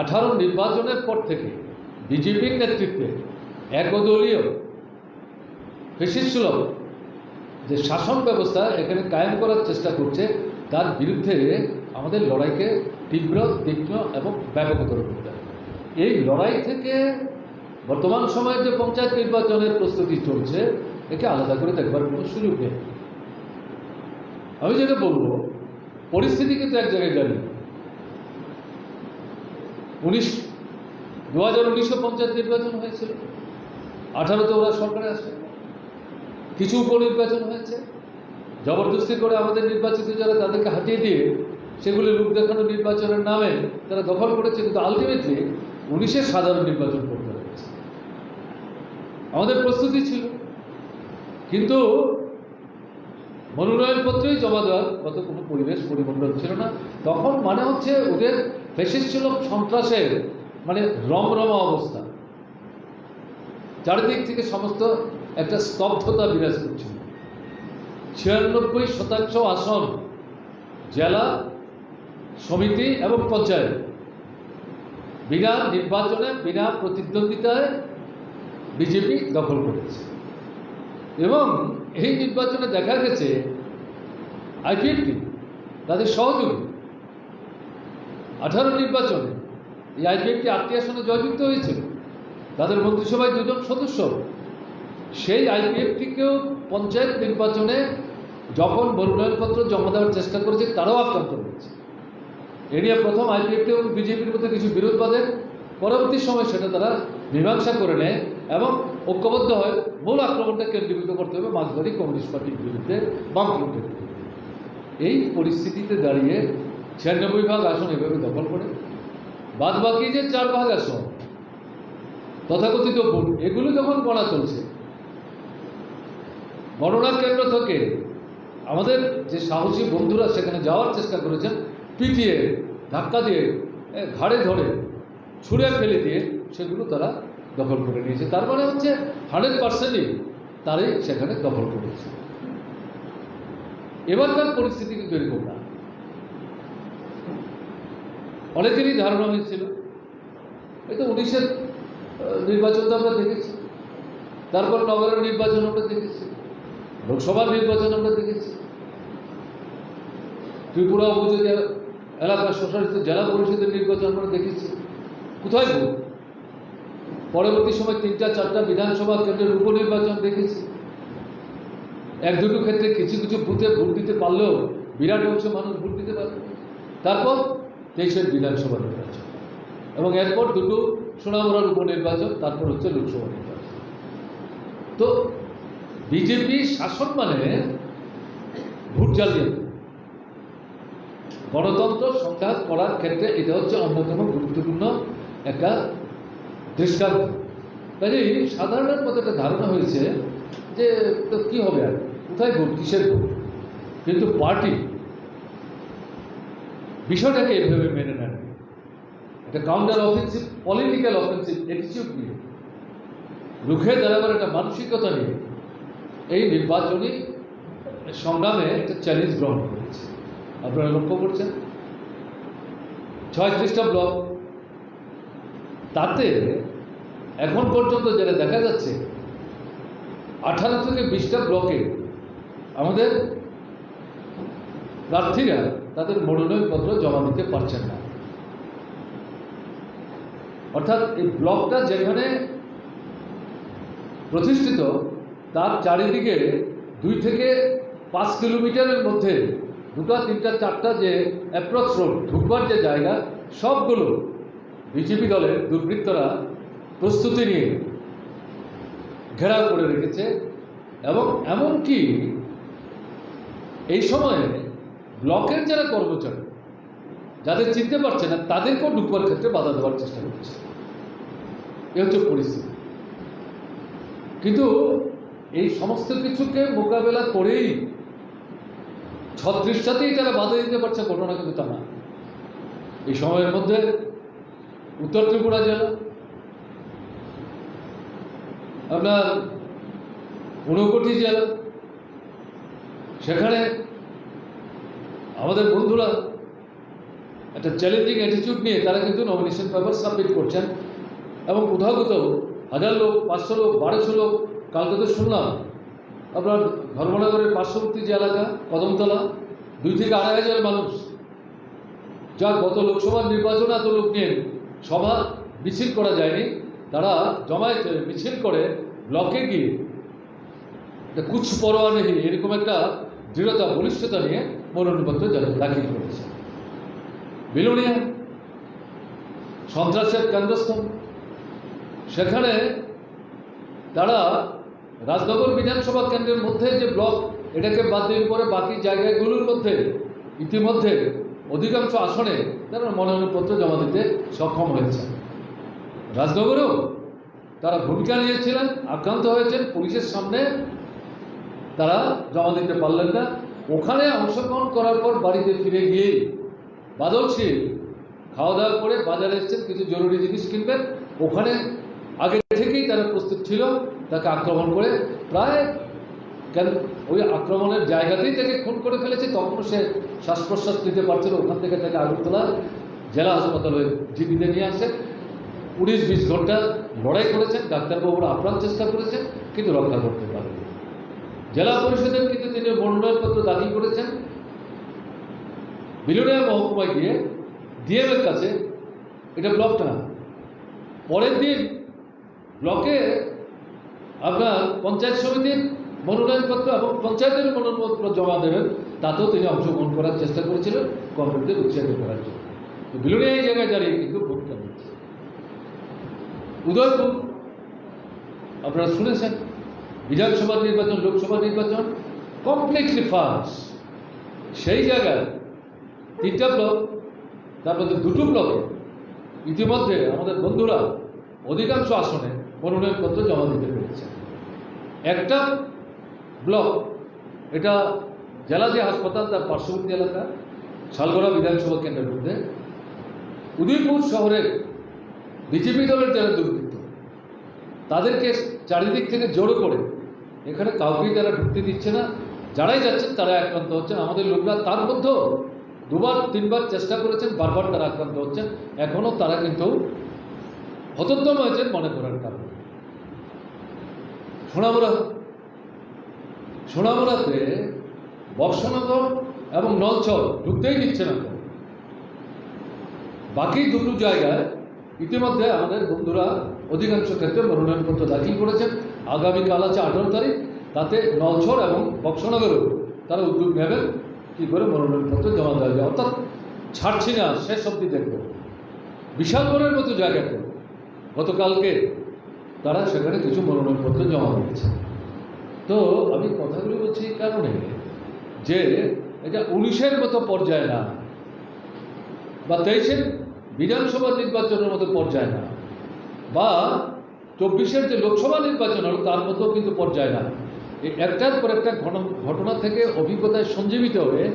আঠারো নির্বাচনের পর থেকে বিজেপির নেতৃত্বে একদলীয় ফেসিসুলভ যে শাসন ব্যবস্থা এখানে কায়েম করার চেষ্টা করছে, তার বিরুদ্ধে আমাদের লড়াইকে তীব্র, তীক্ষ্ণ এবং ব্যাপকতর করতে হবে। এই লড়াই থেকে বর্তমান সময়ে যে পঞ্চায়েত নির্বাচনের প্রস্তুতি চলছে, একে আলাদা করে দেখবার কোনো সুযোগ নেই। আমি যেটা বলব, পরিস্থিতি কিন্তু এক জায়গায় দাঁড়িয়ে। উনিশ দু হাজার উনিশশো পঞ্চায়েত নির্বাচন হয়েছিল। আঠারোতে ওরা সরকারে আসে। কিছু উপনির্বাচন হয়েছে। জবরদস্তি করে আমাদের নির্বাচিত যারা তাদেরকে হাতিয়ে দিয়ে সেগুলি লোক দেখানো নির্বাচনের নামে তারা দখল করেছে, কিন্তু আলটিমেটলি উনিশের সাধারণ নির্বাচন করতে হয়েছে। আমাদের প্রস্তুতি ছিল। কিন্তু মনোনয়নপত্রই জমা দেওয়ার কত কোনো পরিবেশ, পরিমণ্ডল ছিল না। তখন মানে হচ্ছে ওদের ফেসিস ছিল সন্ত্রাসের মানে রমরমা অবস্থা। চারিদিক থেকে সমস্ত একটা স্তব্ধতা বিরাজ করছিল। ছিয়ানব্বই শতাংশ আসন, জেলা, সমিতি এবং পঞ্চায়েত। বিনা নির্বাচনে, বিনা প্রতিদ্বন্দ্বিতায় বিজেপি দখল করেছে। এবং এই নির্বাচনে দেখা গেছে আইপিএফটি তাদের সহযোগী। আঠারো নির্বাচনে এই আইপিএফটি আটটি আসনে জয়যুক্ত হয়েছিল। তাদের মন্ত্রিসভায় দুজন সদস্য। সেই আইপিএফটিকেও পঞ্চায়েত নির্বাচনে যখন মনোনয়নপত্র জমা দেওয়ার চেষ্টা করেছে, তারাও আক্রান্ত হয়েছে। এ নিয়ে প্রথম আইপিএফটি এবং বিজেপির মধ্যে কিছু বিরোধ বাঁধে। পরবর্তী সময় সেটা তারা মীমাংসা করে নেয় এবং ঐক্যবদ্ধ হয় মূল আক্রমণটা কেন্দ্রীভূত করতে হবে। মাঝবাড়ি কমিউনিস্ট পার্টির বিরুদ্ধে বামফ্রন্টের এই পরিস্থিতিতে দাঁড়িয়ে ছিয়ানব্বই ভাগ, আসন এভাবে দখল করে। বাদ বাকি যে চার ভাগ আসন, তথাকথিত ভোট, এগুলো যখন গণা চলছে গণনার কেন্দ্র থেকে আমাদের যে সাহসী বন্ধুরা সেখানে যাওয়ার চেষ্টা করেছেন, পিটিয়ে, ধাক্কা দিয়ে ঘাড়ে ধরে, ছুঁড়ে ফেলে দিয়ে সেগুলো তারা দখল করে নিয়েছে। তার মানে হচ্ছে হান্ড্রেড পার্সেন্টই তারাই সেখানে দখল করেছে। এবারকার পরিস্থিতি কিন্তু এরকম না। অনেকেরই ধারণা হয়েছিল। তো উনিশের নির্বাচন তো আমরা দেখেছি। তারপর নগরের নির্বাচন আমরা দেখেছি। লোকসভার নির্বাচন আমরা দেখেছি। ত্রিপুরা উপজেলা এলাকার স্বশাসিত জেলা পরিষদের নির্বাচন আমরা দেখেছি। কোথায় ভোট? পরবর্তী সময় তিনটা, চারটা বিধানসভা কেন্দ্রের উপনির্বাচন দেখেছি। এক, দুটো ক্ষেত্রে কিছু কিছু বুথে ভোট দিতে পারলেও বিরাট অংশ মানুষ ভোট দিতে পারবে তারপর তেইশের বিধানসভা নির্বাচন। এবং এরপর দুটো সোনামুড়ার উপনির্বাচন, তারপর হচ্ছে লোকসভা নির্বাচন। তো বিজেপি শাসন মানে ভোট জালিয়াতি গণতন্ত্র সংঘাত করার ক্ষেত্রে এটা হচ্ছে অন্যতম গুরুত্বপূর্ণ একটা দৃষ্টান্ত। কাজেই সাধারণের মধ্যে একটা ধারণা হয়েছে যে, তো কী হবে আর? কোথায় ভোট? কিসের ভোট? কিন্তু পার্টি বিষয়টাকে এভাবে মেনে নেন। একটা কাউন্টার অফেন্সিভ পলিটিক্যাল অফেন্সিভ অ্যাটিচিউড নিয়ে। রুখে দাঁড়াবার একটা মানসিকতা নিয়ে। এই নির্বাচনী সংগ্রামে একটা চ্যালেঞ্জ গ্রহণ করেছে। আপনারা লক্ষ্য করছেন? ছয়ত্রিশটা ব্লক। তাতে এখন পর্যন্ত যেটা দেখা যাচ্ছে, আঠারো থেকে বিশটা ব্লকে আমাদের প্রার্থীরা তাদের মনোনয়নপত্র জমা দিতে পারছেন না। অর্থাৎ এই ব্লকটা যেখানে প্রতিষ্ঠিত, তার চারিদিকে দুই থেকে পাঁচ কিলোমিটারের মধ্যে দুটা, তিনটা, চারটা যে অ্যাপ্রোচ রোড ঢুকবার যে জায়গা, সবগুলো বিজেপি দলের দুর্বৃত্তরা প্রস্তুতি নিয়ে ঘেরাও করে রেখেছে এবং এমনকি এই সময়ে ব্লকের যারা কর্মচারী, যাদের চিনতে পারছে না, তাদেরকেও ঢুকবার ক্ষেত্রে বাধা দেওয়ার চেষ্টা করছে। এ হচ্ছে পরিস্থিতি। কিন্তু এই সমস্ত কিছুকে মোকাবেলা করেই ছত্রিশটাতেই তারা বাধা দিতে পারছে, ঘটনা কিন্তু তা না। এই সময়ের মধ্যে উত্তর ত্রিপুরা জেলা, আপনার ঊনকোটি জেলা, সেখানে আমাদের বন্ধুরা একটা চ্যালেঞ্জিং অ্যাটিটিউড নিয়ে তারা কিন্তু নমিনেশন পেপার সাবমিট করছেন। এবং কোথাও কোথাও হাজার লোক, পাঁচশো লোক, বারোশো লোক, কালকে তো শুনলাম, আপনার ধর্মনগরের পার্শ্ববর্তী যে এলাকা, কদমতলা, দুই থেকে আড়াই হাজার মানুষ। যা গত লোকসভা নির্বাচনে এত লোক নিয়ে সভা মিছিল করা যায়নি, তারা জমায়েত, মিছিল করে ব্লকে গিয়ে কুচ পরোয়া নেই, এরকম একটা দৃঢ়তা, বলিষ্ঠতা নিয়ে মনোনয়নপত্র দাখিল করেছে। বিলোনিয়া, সন্ত্রাসের কেন্দ্রস্থল। সেখানে তারা রাজনগর বিধানসভা কেন্দ্রের মধ্যে যে ব্লক, এটাকে বাদ দিয়ে পরে বাকি জায়গাগুলোর মধ্যে, ইতিমধ্যে অধিকাংশ আসনে তারা মনোনয়নপত্র জমা দিতে সক্ষম হয়েছে। রাজনগরেও তারা ভূমিকা নিয়েছিলেন, আক্রান্ত হয়েছেন, পুলিশের সামনে তারা জমা দিতে পারলেন না। ওখানে অংশগ্রহণ করার পর বাড়িতে ফিরে গিয়ে বাদল ছিল খাওয়া দাওয়া করে বাজারে এসেছেন, কিছু জরুরি জিনিস কিনবেন। ওখানে আগে থেকেই তারা প্রস্তুত ছিল, তাকে আক্রমণ করে। প্রায় কেন, ওই আক্রমণের জায়গাতেই তাকে খুন করে ফেলেছে তখন সে শ্বাস প্রশ্বাস নিতে পারছিল ওখান থেকে তাকে আগরতলা জেলা হাসপাতালে জীবিত নিয়ে আসে উনিশ বিশ ঘণ্টা লড়াই করেছেন, ডাক্তারবাবুরা আপ্রাণ চেষ্টা করেছেন, কিন্তু রক্ষা করতে পারেনি জেলা পরিষদের কিন্তু তিনি মনোনয়নপত্র দাখিল করেছেন। বিলোনিয়া মহকুমায় গিয়ে ডিএমের কাছে এটা ব্লকটা পরের দিন ব্লকে আপনার পঞ্চায়েত সমিতির মনোনয়নপত্র এবং পঞ্চায়েতের মনোনয়নপত্র জমা দেবেন, তাতেও তিনি অংশগ্রহণ করার চেষ্টা করেছিলেন কংগ্রেসদের উৎসাহিত করার জন্য। বিলোনিয়া এই জায়গায় দাঁড়িয়ে কিন্তু ভোটটা নিচ্ছে উদয়পুর, আপনারা শুনেছেন? বিধানসভা নির্বাচন, লোকসভা নির্বাচন কমপ্লিটলি ফার্স সেই জায়গায় তিনটা ব্লক তার মধ্যে দুটো ব্লকে ইতিমধ্যে আমাদের বন্ধুরা অধিকাংশ আসনে মনোনয়নপত্র জমা দিতে পেরেছে। একটা ব্লক এটা জেলা যে হাসপাতাল, তার পার্শ্ববর্তী এলাকা, শালগড়া বিধানসভা কেন্দ্রের মধ্যে। উদয়পুর শহরের বিজেপি দলের যারা দুর্বৃত্ত, তাদেরকে চারিদিক থেকে জড়ো করে এখানে কাউকেই তারা ঢুকতে দিচ্ছে না। যারাই যাচ্ছেন তারা আক্রান্ত হচ্ছেন। আমাদের লোকরা তার মধ্যেও দুবার, তিনবার চেষ্টা করেছেন, বারবার তারা আক্রান্ত হচ্ছেন। এখনও তারা কিন্তু হতোদ্যম হয়েছেন মনে করার কারণে। সোনামুড়া, সোনামুড়াতে বর্ষনগর এবং নলচর ঢুকতেই দিচ্ছে না। বাকি দুটো জায়গায় ইতিমধ্যে আমাদের বন্ধুরা অধিকাংশ ক্ষেত্রে মনোনয়নপত্র দাখিল করেছেন। আগামীকাল আছে আঠারো তারিখ। তাতে নলছর এবং বক্সনগরেও তারা উদ্যোগ নেবেন। কী করে মনোনয়নপত্র জমা দেওয়া যায়। অর্থাৎ ছাড়ছি না, শেষ অবধি দেখব। বিশালগড়ের মতো জায়গাতে গতকালকে তারা সেখানে কিছু মনোনয়নপত্র জমা দিয়েছে। তো আমি কথাগুলো বলছি এই কারণে যে এটা উনিশের মতো পর্যায়ে না, বা তেইশের বিধানসভা নির্বাচনের মতো পর্যায়ে না, বা চব্বিশের যে লোকসভা নির্বাচন হলো, তার মতো কিন্তু পর্যায় না একটার পর একটা ঘটনা থেকে অভিজ্ঞতায় সঞ্জীবিত হয়ে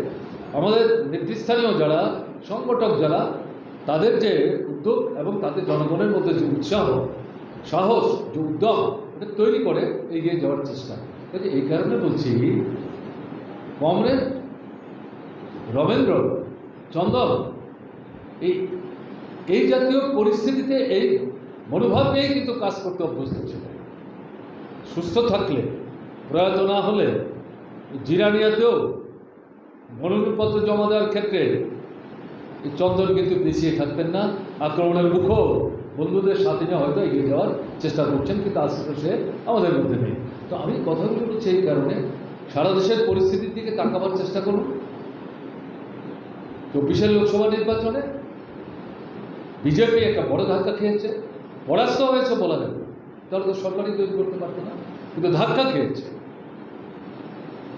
আমাদের নেতৃস্থানীয় যারা, সংগঠক যারা, তাদের যে উদ্যোগ এবং তাদের জনগণের মধ্যে যে উৎসাহ, সাহস, যে উদ্যম, এটা তৈরি করে এগিয়ে যাওয়ার চেষ্টা। কাজে এই কারণে বলছি, কমরেড রমেন্দ্র চন্দন, এই এই জাতীয় পরিস্থিতিতে এই মনোভাব নিয়েই কিন্তু কাজ করতে অভ্যস্ত ছিল। সুস্থ থাকলে, প্রয়াত না হলে জিরানিয়াতেও মনোনয়নপত্র জমা দেওয়ার ক্ষেত্রে চন্দন কিন্তু পিছিয়ে থাকতেন না। আক্রমণের মুখও বন্ধুদের সাথে নিয়ে হয়তো এগিয়ে যাওয়ার চেষ্টা করছেন, কিন্তু আজকে সে আমাদের মধ্যে নেই। তো আমি কথাগুলো বলছি এই কারণে, সারা দেশের পরিস্থিতির দিকে তাকাবার চেষ্টা করুন। চব্বিশের লোকসভা নির্বাচনে বিজেপি একটা বড় ধাক্কা খেয়েছে। পরাস্ত হয়েছে বলা যাবে তাহলে তো সরকারই তৈরি করতে পারতো না। কিন্তু ধাক্কা খেয়েছে।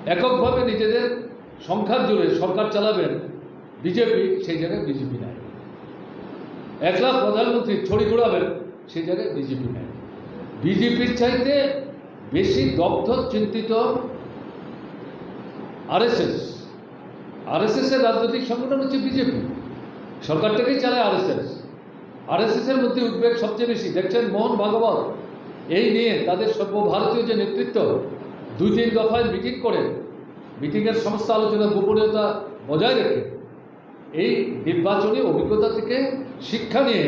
এককভাবে নিজেদের সংখ্যার জোরে সরকার চালাবেন বিজেপি, সেই জায়গায় বিজেপি নাই। এক লাখ প্রধানমন্ত্রী ছড়ি ঘোরাবেন, সেই জায়গায় বিজেপি নাই। বিজেপির চাইতে বেশি দগ্ধ, চিন্তিত আরএসএস। আরএসএস এর রাজনৈতিক সংগঠন হচ্ছে বিজেপি। সরকারটাকেই চালায় আরএসএস। আরএসএস এর মধ্যে উদ্বেগ সবচেয়ে বেশি। দেখছেন মোহন ভাগবত? এই নিয়ে তাদের সর্বভারতীয় যে নেতৃত্ব দুই তিন দফায় মিটিং করে মিটিংয়ের সমস্ত আলোচনা গোপনীয়তা বজায় রেখে এই নির্বাচনী অভিজ্ঞতা থেকে শিক্ষা নিয়ে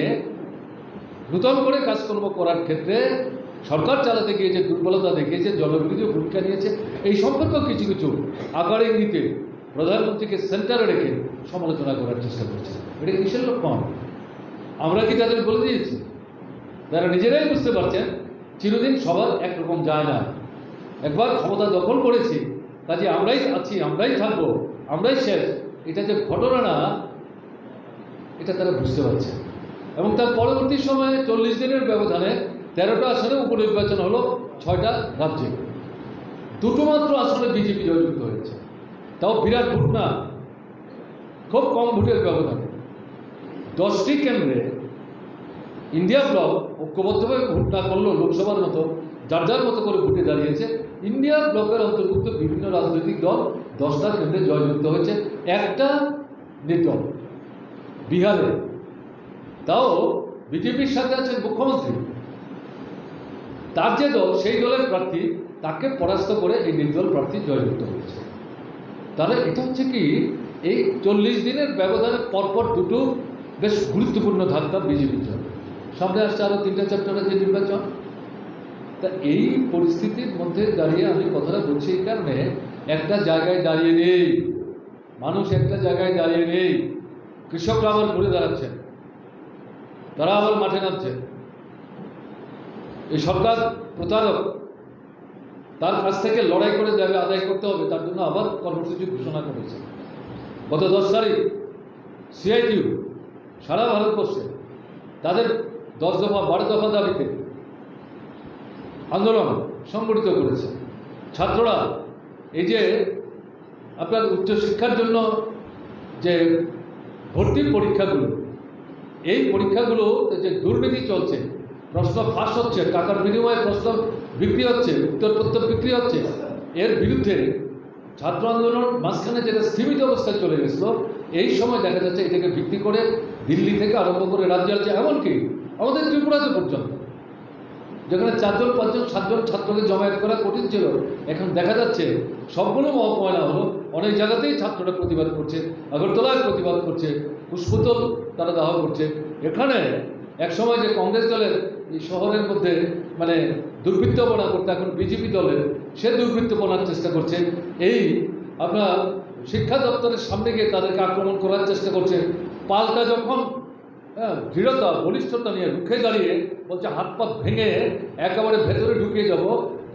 নূতন করে কাজকর্ম করার ক্ষেত্রে সরকার চালাতে গিয়ে যে দুর্বলতা দেখিয়েছে, জনবিরোধী ভূমিকা নিয়েছে। এই সম্পর্কেও কিছু কিছু আকার ইঙ্গিতে প্রধানমন্ত্রীকে সেন্টারে রেখে সমালোচনা করার চেষ্টা করছে এটা কিসের লক্ষণ? আমরা কি তাদের বলে দিয়েছি? তারা নিজেরাই বুঝতে পারছেন, চিরদিন সবার একরকম যায় না। একবার ক্ষমতা দখল করেছি, কাজে আমরাই আছি, আমরাই থাকব, আমরাই শেষ। এটা যে ঘটনা না, এটা তারা বুঝতে পারছে। এবং তার পরবর্তী সময়ে চল্লিশ দিনের ব্যবধানে তেরোটা আসনে উপনির্বাচন হলো ছয়টা রাজ্যে। দুটো মাত্র আসনে বিজেপি জয়যুক্ত হয়েছে। তাও বিরাট ভোট না, খুব কম ভোটের ব্যবধানে। দশটি কেন্দ্রে ইন্ডিয়া ব্লক ঐক্যবদ্ধভাবে ভোট না করলেও লোকসভার মতো, যার যার মতো করে ভোটে দাঁড়িয়েছে। ইন্ডিয়া ব্লকের অন্তর্ভুক্ত বিভিন্ন রাজনৈতিক দল দশটা কেন্দ্রে জয়যুক্ত হয়েছে। একটা নির্দল বিহারে, তাও বিজেপির সাথে আছেন মুখ্যমন্ত্রী। তার যে দল, সেই দলের প্রার্থী, তাকে পরাস্ত করে এই নির্দল প্রার্থী জয়যুক্ত হয়েছে। তাহলে এটা হচ্ছে কি, এই চল্লিশ দিনের ব্যবধানে পরপর দুটো বেশ গুরুত্বপূর্ণ ধাক্কা বিজেপির জন্য সামনে আসছে আরও তিনটা চ্যাপ্টারে যে নির্বাচন। তা এই পরিস্থিতির মধ্যে দাঁড়িয়ে আমি কথাটা বলছি এই কারণে, একটা জায়গায় দাঁড়িয়ে নেই, মানুষ একটা জায়গায় দাঁড়িয়ে নেই, কৃষকরা আবার ঘুরে দাঁড়াচ্ছেন তারা আবার মাঠে নামছে। এই সরকার প্রতারক, তার কাছ থেকে লড়াই করে যাবে, আদায় করতে হবে, তার জন্য আবার কর্মসূচি ঘোষণা করেছে। গত দশ তারিখ সিআইটিউ সারা ভারতবর্ষে তাদের দশ দফা বারো দফা দাবিতে আন্দোলন সংগঠিত করেছে। ছাত্ররা, এই যে আপনার উচ্চশিক্ষার জন্য যে ভর্তির পরীক্ষাগুলো, এই পরীক্ষাগুলো যে দুর্নীতি চলছে, প্রশ্ন ফাঁস হচ্ছে, টাকার বিনিময়ে প্রশ্ন বিক্রি হচ্ছে, উত্তরপত্র বিক্রি হচ্ছে, এর বিরুদ্ধে ছাত্র আন্দোলন মাঝখানে যেটা স্থিমিত অবস্থায় চলে গেছিল, এই সময় দেখা যাচ্ছে এটাকে ভিত্তি করে দিল্লি থেকে আরম্ভ করে রাজ্য আছে এমনকি আমাদের ত্রিপুরাতে পর্যন্ত। যেখানে চারজন, পাঁচজন, সাতজন ছাত্রকে জমায়েত করা কঠিন ছিল, এখন দেখা যাচ্ছে সবগুলো মহকুমায়না হলো, অনেক জায়গাতেই ছাত্ররা প্রতিবাদ করছে, আগরতলায় প্রতিবাদ করছে পুষ্পতল তারা দাহ করছে। এখানে একসময় যে কংগ্রেস দলের এই শহরের মধ্যে মানে দুর্বৃত্তপনা করতে, এখন বিজেপি দলের, সে দুর্বৃত্তপনার চেষ্টা করছে। এই আপনার শিক্ষা দপ্তরের সামনে গিয়ে তাদেরকে আক্রমণ করার চেষ্টা করছে। পাল্টা যখন হ্যাঁ দৃঢ়তা, বলিষ্ঠতা নিয়ে রুখে দাঁড়িয়ে বলছে, হাত পা ভেঙে একেবারে ভেতরে ঢুকিয়ে যাব,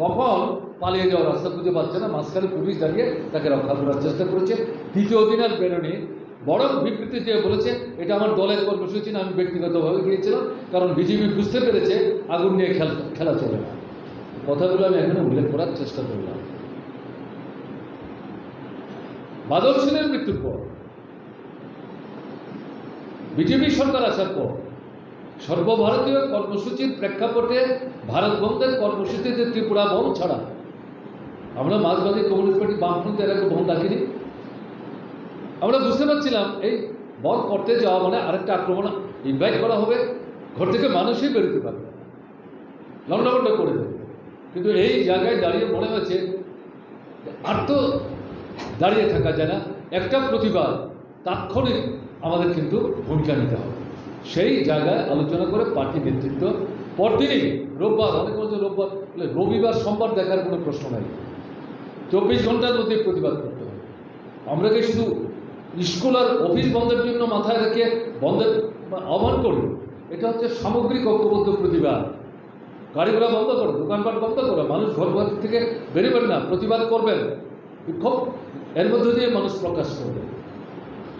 তখন পালিয়ে যাওয়ার রাস্তা খুঁজে পাচ্ছে না, মাঝখানে পুলিশ দাঁড়িয়ে তাকে রক্ষা করার চেষ্টা করেছে। দ্বিতীয় দিন আর বেরোনি বড় বিবৃতি দিয়ে বলেছে, এটা আমার দলের কর্মসূচি না, আমি ব্যক্তিগতভাবে গিয়েছিলাম, কারণ বিজেপি বুঝতে পেরেছে, আগুন নিয়ে খেলা খেলা চলে না। কথাগুলো আমি এখানে উল্লেখ করার চেষ্টা করলাম। বাদল সেনের মৃত্যুর পর বিজেপি সরকার আসার পর সর্বভারতীয় কর্মসূচির প্রেক্ষাপটে ভারত বন্ধের কর্মসূচিতে ত্রিপুরা বন্ধ ছাড়া, আমরা মার্ক্সবাদী কমিউনিস্ট পার্টি এর আগে বন্ধ রাখিনি আমরা বুঝতে পারছিলাম এই বন্ধ করতে যাওয়া মানে আরেকটা আক্রমণ ইনভাইট করা হবে, ঘর থেকে মানুষই বেরোতে পারবে লন্ডভন্ড করে দেবে। কিন্তু এই জায়গায় দাঁড়িয়ে মনে হয়েছে আর তো দাঁড়িয়ে থাকা যায় না। একটা প্রতিবাদ তাৎক্ষণিক আমাদের কিন্তু ভূমিকা নিতে হবে। সেই জায়গায় আলোচনা করে পার্টি নেতৃত্ব, পরদিনই রোববার, অনেক বলছে রোববার রবিবার, সোমবার দেখার কোনো প্রশ্ন নাই। চব্বিশ ঘণ্টার মধ্যে প্রতিবাদ করতে হবে। আমরা কি শুধু স্কুল আর অফিস বন্ধের জন্য মাথায় রেখে বন্ধের আহ্বান করি? এটা হচ্ছে সামগ্রিক ঐক্যবদ্ধ প্রতিবাদ। গাড়ি ঘোড়া বন্ধ করো, দোকানপাট বন্ধ করো, মানুষ ঘর ঘর থেকে বেরোবেন না, প্রতিবাদ করবেন। বিক্ষোভ এর মধ্যে দিয়ে মানুষ প্রকাশ করবে।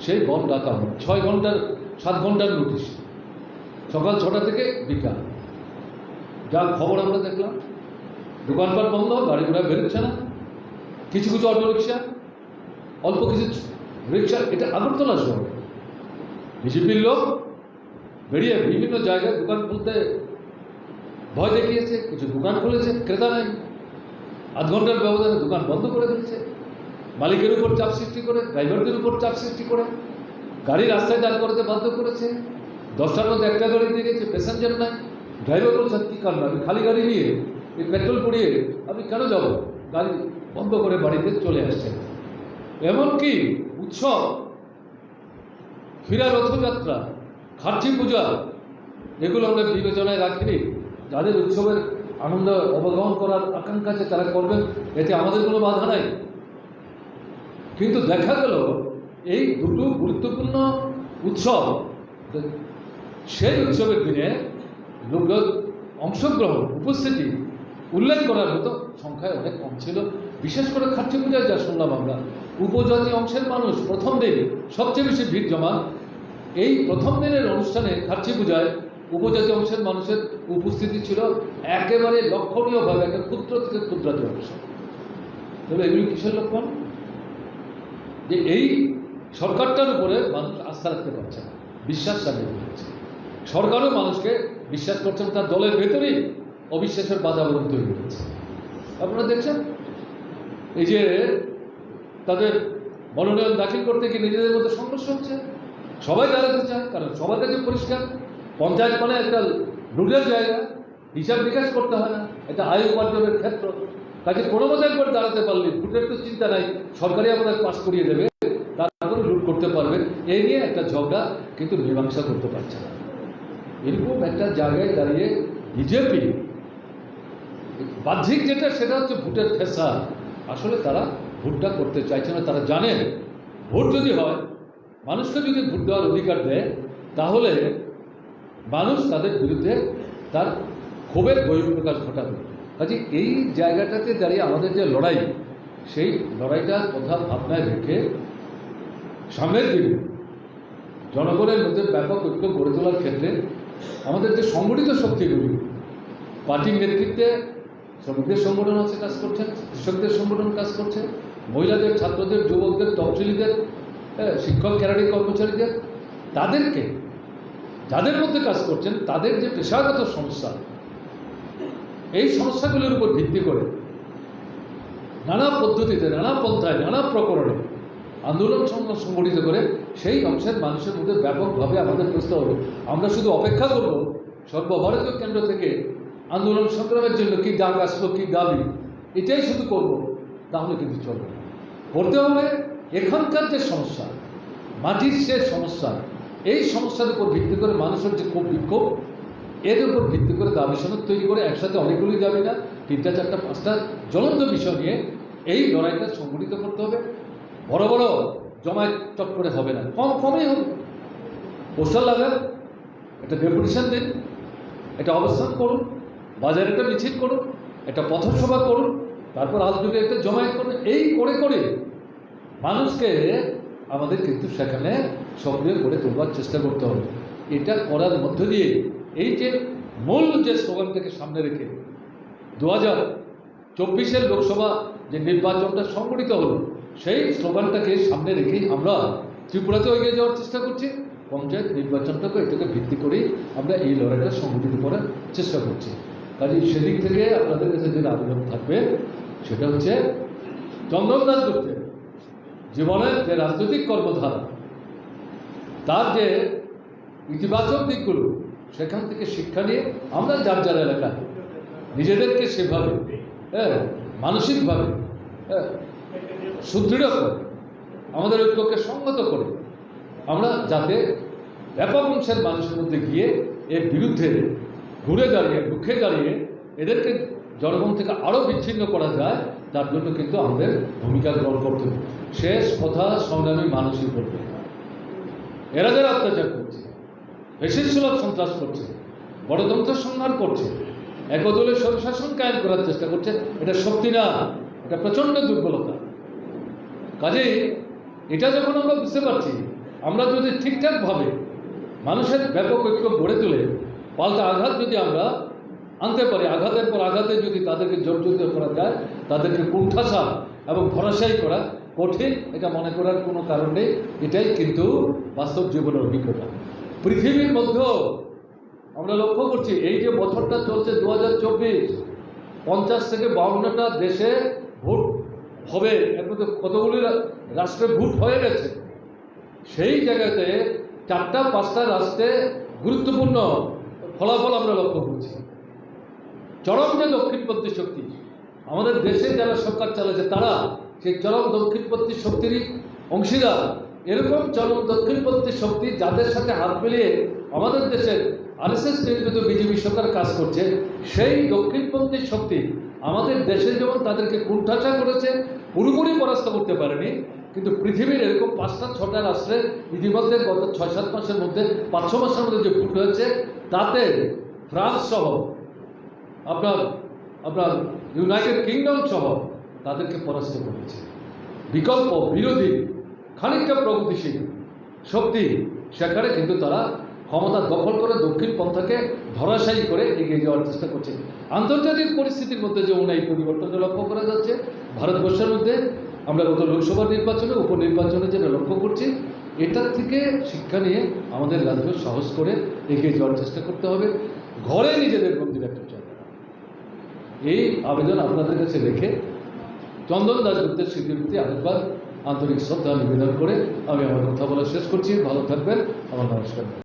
সেই বন্ধ ডাকা হবে ছয় ঘণ্টার, সাত ঘণ্টার নোটিশ সকাল ছটা থেকে বিকাল। যা খবর আমরা দেখলাম, দোকানপাট বন্ধ, গাড়ি ঘোড়া বেরোচ্ছে না, কিছু কিছু অটো রিক্সা অল্প কিছু রিক্সা এটা আগরতলা শহর। বিজেপির লোক বেরিয়ে বিভিন্ন জায়গায় দোকান খুলতে ভয় দেখিয়েছে, কিছু দোকান খুলেছে, ক্রেতা নেই। আধ ঘণ্টার ব্যবধানে দোকান বন্ধ করে দিচ্ছে মালিকের উপর চাপ সৃষ্টি করে, ড্রাইভারদের উপর চাপ সৃষ্টি করে, গাড়ি রাস্তায় দাঁড় করাতে বাধ্য করেছে। দশটার মধ্যে একটা গাড়ি দিয়ে গেছে প্যাসেঞ্জার নাই। ড্রাইভার বলছে কী কারণ? আমি খালি গাড়ি নিয়ে, এই পেট্রোল পুড়িয়ে আমি কেন যাব? গাড়ি বন্ধ করে বাড়িতে চলে আসছে। এমনকি উৎসব ফিরা রথযাত্রা খার্চি পূজা, এগুলো আমরা বিবেচনায় রাখিনি। যাদের উৎসবের আনন্দ অবগাহন করার আকাঙ্ক্ষা আছে, তারা করবেন। এতে আমাদের কোনো বাধা নাই। কিন্তু দেখা গেল এই দুটো গুরুত্বপূর্ণ উৎসব, সেই উৎসবের দিনে লোকজন অংশগ্রহণ, উপস্থিতি উল্লেখ করার মতো সংখ্যায় অনেক কম ছিল। বিশেষ করে খাচ্ছি পূজায় যা শুনলাম আমরা উপজাতি অংশের মানুষ প্রথম দিন সবচেয়ে বেশি ভিড় জমা এই প্রথম দিনের অনুষ্ঠানে খাচ্ছি পূজায় উপজাতি অংশের মানুষের উপস্থিতি ছিল একেবারে লক্ষণীয়ভাবে একটা ক্ষুদ্র থেকে ক্ষুদ্রাতি অংশ। তবে এগুলি কিসের লক্ষণ? যে এই সরকারটার উপরে মানুষ আস্থা রাখতে পারছে না, বিশ্বাস চালিয়ে যাচ্ছে সরকারও মানুষকে বিশ্বাস করছেন তার দলের ভেতরেই অবিশ্বাসের বাতাবরণ তৈরি হয়েছে আপনারা দেখছেন? এই যে তাদের মনোনয়ন দাখিল করতে গিয়ে নিজেদের মধ্যে সংঘর্ষ হচ্ছে। সবাই দাঁড়াতে চায়, কারণ সবার কাছে পরিষ্কার। পঞ্চায়েত মানে একটা লুটের জায়গা, হিসাব নিকাশ করতে হয় না। এটা আয় উপার্জনের ক্ষেত্র। কাজে কোনো মতো একবার দাঁড়াতে পারলে, ভোটের তো চিন্তা নাই সরকারি আপনার পাস করিয়ে দেবে তারপরে লুট করতে পারবেন এই নিয়ে একটা ঝগড়া কিন্তু মীমাংসা করতে পারছে না। এরকম একটা জায়গায় দাঁড়িয়ে বিজেপি, বাহ্যিক যেটা সেটা হচ্ছে ভোটের ফেসা। আসলে তারা ভোটটা করতে চাইছে না, তারা জানেন ভোট যদি হয়, মানুষকে যদি ভোট দেওয়ার অধিকার দেয়, তাহলে মানুষ তাদের বিরুদ্ধে তার ক্ষোভের বহিঃপ্রকাশ ঘটাবে। কাজে এই জায়গাটাতে দাঁড়িয়ে আমাদের যে লড়াই, সেই লড়াইটার কথা ভাবনায় রেখে সামনের দিনে জনগণের মধ্যে ব্যাপক ঐক্য গড়ে তোলার ক্ষেত্রে আমাদের যে সংগঠিত শক্তিগুলি, পার্টির নেতৃত্বে শ্রমিকদের সংগঠন আছে কাজ করছেন কৃষকদের সংগঠন কাজ করছে, মহিলাদের, ছাত্রদের, যুবকদের, তফসিলিদের শিক্ষক ক্যারারি কর্মচারীদের, তাদেরকে, যাদের মধ্যে কাজ করছেন, তাদের যে পেশাগত সমস্যা এই সমস্যাগুলির উপর ভিত্তি করে নানা পদ্ধতিতে, নানা পন্থায়, নানা প্রকরণে আন্দোলন সংগঠিত করে সেই অংশের মানুষের মধ্যে ব্যাপকভাবে আমাদের বুঝতে হবে। আমরা শুধু অপেক্ষা করব সর্বভারতীয় কেন্দ্র থেকে আন্দোলন সংগ্রামের জন্য কী ডাক আসলো, কী দাবি, এটাই শুধু করব, তাহলে কিন্তু চলবে করতে হবে এখানকার যে সমস্যা মাটির যে সমস্যা এই সমস্যার উপর ভিত্তি করে মানুষের যে খুব বিক্ষোভ এর উপর ভিত্তি করে দাবি সনদ তৈরি করে একসাথে অনেকগুলি দাবি না, তিনটা, চারটা, পাঁচটা জ্বলন্ত বিষয় নিয়ে এই লড়াইটা সংগঠিত করতে হবে। বড় বড় জমায়েত চট করে হবে না, কম, কমই হবে পোস্টার লাগান, একটা ডেপুটেশন দিন, একটা অবস্থান করুন, বাজারে একটা মিছিল করুন, একটা পথসভা করুন, তারপর যুগে একটা জমায়েত করুন, এই করে করে মানুষকে আমাদের কিন্তু সেখানে সক্রিয় করে তোলবার চেষ্টা করতে হবে। এটা করার মধ্য দিয়ে এই যে মূল যে স্লোগানটাকে সামনে রেখে দু হাজার চব্বিশের লোকসভা যে নির্বাচনটা সংগঠিত হলো, সেই স্লোগানটাকে সামনে রেখেই আমরা ত্রিপুরাতে এগিয়ে যাওয়ার চেষ্টা করছি। পঞ্চায়েত নির্বাচনটাকে এটাকে ভিত্তি করেই আমরা এই লড়াইটা সংগঠিত করার চেষ্টা করছি। কাজে সেদিক থেকে আপনাদের কাছে যে আবেদন থাকবে, সেটা হচ্ছে চন্দনদাস গুপ্তের জীবনের যে রাজনৈতিক কর্মধারা, তার যে ইতিবাচক দিকগুলো সেখান থেকে শিক্ষা নিয়ে আমরা যার যার এলাকা, নিজেদেরকে সেভাবে হ্যাঁ মানসিকভাবে হ্যাঁ সুদৃঢ় করে, আমাদের ঐক্যকে সংগত করে, আমরা যাতে ব্যাপক অংশের মানুষের মধ্যে গিয়ে এর বিরুদ্ধে ঘুরে দাঁড়িয়ে, রুখে দাঁড়িয়ে এদেরকে জনগণ থেকে আরও বিচ্ছিন্ন করা যায়, তার জন্য কিন্তু আমাদের ভূমিকা গ্রহণ করতে হবে। শেষ কথা সংগ্রামী মানুষই করবে। এরা যারা অত্যাচার করছে সুলভ সন্ত্রাস করছে গণতন্ত্র সংহার করছে একদলীয় স্বশাসন কায়েম করার চেষ্টা করছে, এটা শক্তি না, এটা প্রচণ্ড দুর্বলতা। কাজে এটা যখন আমরা বুঝতে পারছি, আমরা যদি ঠিকঠাকভাবে মানুষের ব্যাপক ঐক্য গড়ে তুলে, পাল্টা আঘাত যদি আমরা আনতে পারি, আঘাতের পর আঘাতে যদি তাদেরকে জর্জরিত করা যায়, তাদেরকে কুণ্ঠাসা এবং ভরসাই করা কঠিন, এটা মনে করার কোনো কারণ নেই, এটাই কিন্তু বাস্তব জীবনের অভিজ্ঞতা। পৃথিবীর মধ্যেও আমরা লক্ষ্য করছি, এই যে বছরটা চলছে দু হাজার চব্বিশ, পঞ্চাশ থেকে বাউন্নটা দেশে ভোট হবে। এর মধ্যে কতগুলি রাষ্ট্রে ভোট হয়ে গেছে? সেই জায়গাতে চারটা, পাঁচটা রাষ্ট্রে গুরুত্বপূর্ণ ফলাফল আমরা লক্ষ্য করছি। চরম যে দক্ষিণপন্থী শক্তি, আমাদের দেশে যারা সরকার চালাচ্ছে, তারা সেই চরম দক্ষিণপন্থী শক্তিরই অংশীদার। এরকম চরম দক্ষিণপন্থী শক্তি যাদের সাথে হাত মিলিয়ে আমাদের দেশের আরএসএস নির্মিত বিজেপি সরকার কাজ করছে, সেই দক্ষিণপন্থী শক্তি আমাদের দেশে যেমন তাদেরকে কুণ্ঠাসা করেছে, পুরোপুরি পরাস্ত করতে পারেনি, কিন্তু পৃথিবীর এরকম পাঁচটা, ছটা রাষ্ট্রে ইতিমধ্যে গত ছয় সাত মাসের মধ্যে পাঁচ ছ মাসের মধ্যে যে ভোট হয়েছে তাতে ফ্রান্স সহ, আপনার আপনার ইউনাইটেড কিংডম সহ তাদেরকে পরাস্ত করেছে। বিকল্প, বিরোধী খানিকটা প্রগতিশীল শক্তি সেখানে কিন্তু তারা ক্ষমতা দখল করে দক্ষিণ পন্থাকে ধরাশায়ী করে এগিয়ে যাওয়ার চেষ্টা করছে। আন্তর্জাতিক পরিস্থিতির মধ্যে যেমন এই পরিবর্তনটা লক্ষ্য করা যাচ্ছে, ভারতবর্ষের মধ্যে আমরা গত লোকসভা নির্বাচনে, উপনির্বাচনে যেটা লক্ষ্য করছি, এটার থেকে শিক্ষা নিয়ে আমাদের রাজ্য সাহস করে এগিয়ে যাওয়ার চেষ্টা করতে হবে। ঘরে নিজেদের মন্দির একটা জায়গা এই আবেদন আপনাদের কাছে রেখে চন্দন দাসগুপ্তের প্রতি আরেকবার আন্তরিক শ্রদ্ধা নিবেদন করে আমি আমার কথা বলা শেষ করছি। ভালো থাকবেন। আমার নমস্কার।